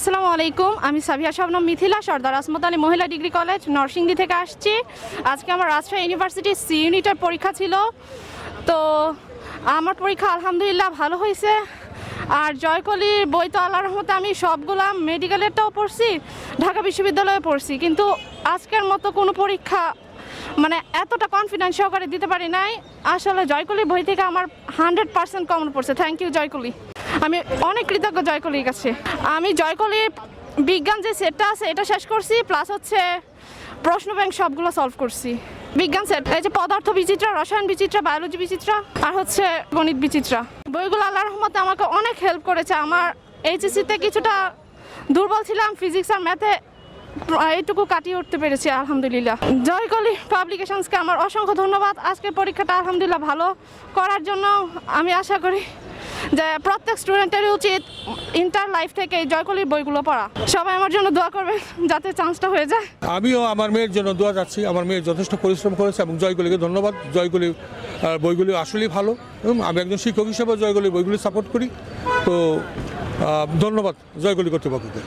আসসালামু আলাইকুম, আমি সাবিয়া শবনম মিথিলা, সর্দার আসমত আলী মহিলা ডিগ্রি কলেজ, নরসিংদী থেকে আসছি। আজকে আমার রাজশাহী ইউনিভার্সিটির সি ইউনিটের পরীক্ষা ছিল। তো আমার পরীক্ষা আলহামদুলিল্লাহ ভালো হয়েছে। আর জয়কলির বই তো আল্লাহ রহমতে আমি সবগুলা মেডিকেলেরটাও পড়ছি, ঢাকা বিশ্ববিদ্যালয়ে পড়ছি। কিন্তু আজকের মতো কোনো পরীক্ষা মানে এতটা কনফিডেন্স সহকারে দিতে পারি নাই। আসলে জয়কলির বই থেকে আমার হান্ড্রেড পার্সেন্ট কমন পড়ছে। থ্যাংক ইউ জয়কলি আমি অনেক কৃতজ্ঞ জয়কলির কাছে। আমি জয়কলির বিজ্ঞান যে সেটটা আছে, এটা শেষ করছি প্লাস হচ্ছে প্রশ্ন ব্যাংক সবগুলো সলভ করছি। বিজ্ঞান সেট এই যে পদার্থ বিচিত্রা, রসায়ন বিচিত্রা বায়োলজি বিচিত্রা, আর হচ্ছে গণিত বিচিত্রা। বইগুলো আল্লাহ রহমতে আমাকে অনেক হেল্প করেছে। আমার এইচএসসিতে কিছুটা দুর্বল ছিলাম ফিজিক্স আর ম্যাথে এইটুকু কাটিয়ে উঠতে পেরেছি, আলহামদুলিল্লাহ। জয়কলি পাবলিকেশনসকে আমার অসংখ্য ধন্যবাদ। আজকের পরীক্ষাটা আলহামদুলিল্লাহ ভালো করার জন্য আমি আশা করি যে প্রত্যেক স্টুডেন্টেরই উচিত ইন্টার লাইফ থেকে এই জয়কলির বইগুলো পড়া। সবাই আমার জন্য দোয়া করবে যাতে চান্সটা হয়ে যায়। আমিও আমার মেয়ের জন্য দোয়া যাচ্ছি। আমার মেয়ে যথেষ্ট পরিশ্রম করেছে এবং জয়কলিকে ধন্যবাদ। জয়কলি বইগুলি আসলেই ভালো আমি একজন শিক্ষক হিসেবে জয়গুলি বইগুলি সাপোর্ট করি। তো ধন্যবাদ জয়কলি কর্তৃপক্ষকে।